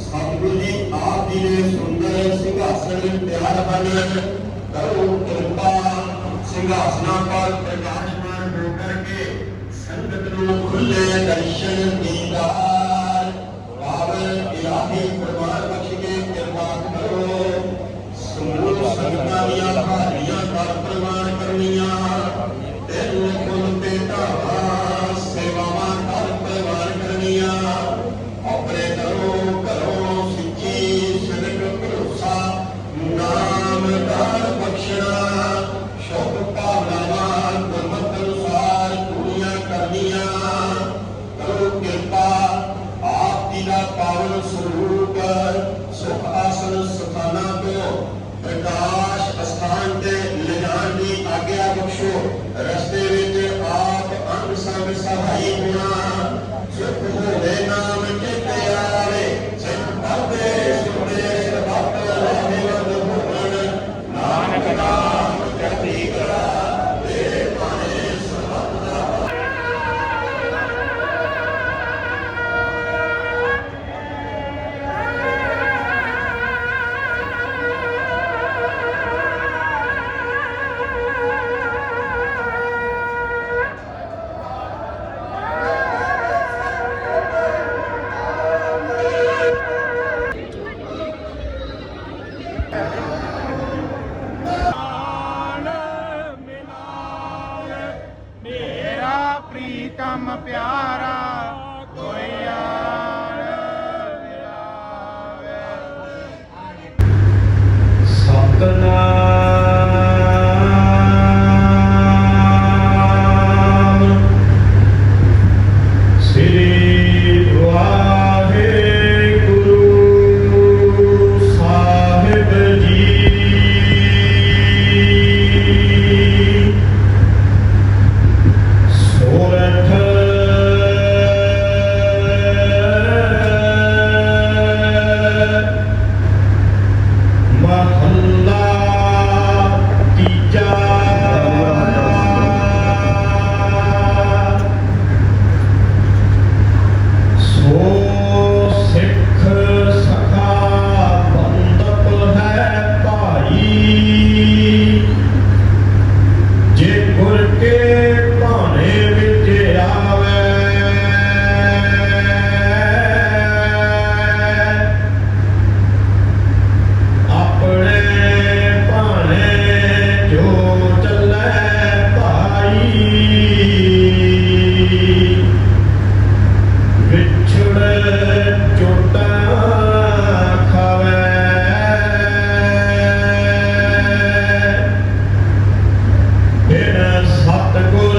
ਸਤਿਗੁਰੂ ਜੀ, ਆਪ ਜੀ ਨੇ ਸੁੰਦਰ ਸਿੰਘਾਸਨ ਤਿਆਰ ਬਣੇ ਕਰੋ ਕਿਰਪਾ, ਸਿੰਘਾਸਨਾਂ ਪਰ ਪ੍ਰਕਾਸ਼ਮਾਨ ਹੋ ਕਰਕੇ ਸੰਗਤ ਨੂੰ ਖੁੱਲੇ ਦਰਸ਼ਨ ਦੀਦਾਰ। ਰਾਵਣ ਇਲਾਹੀ ਪ੍ਰਵਾਨ Michael.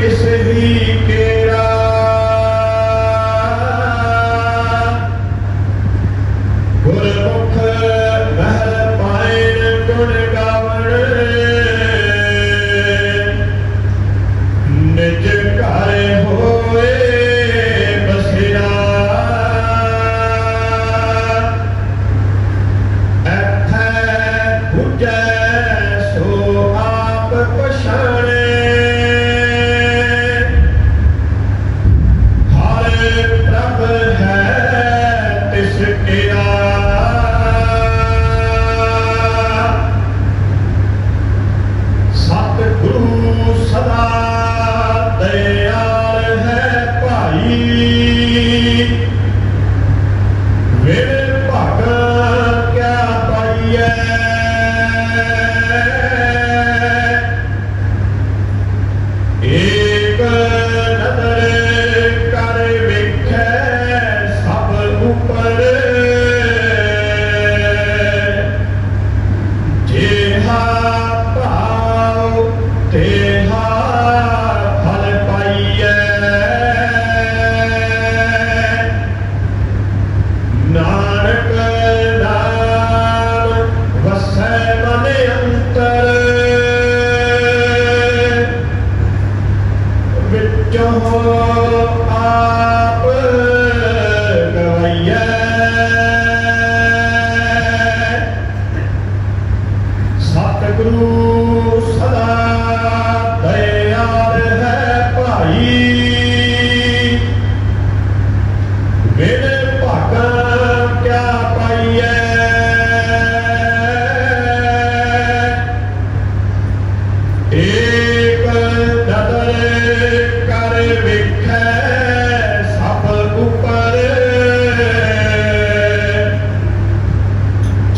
que se di Oh,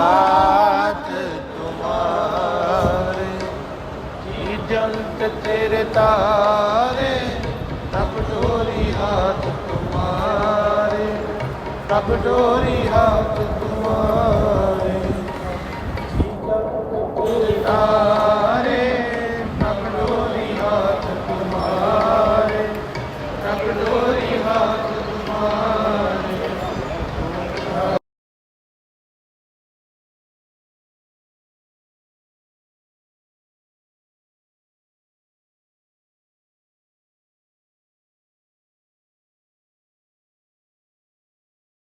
हाथ तुम्हारे की जलत तेरे तारे तब डोरी हाथ तुम्हारे तब डोरी हाथ तुम्हारे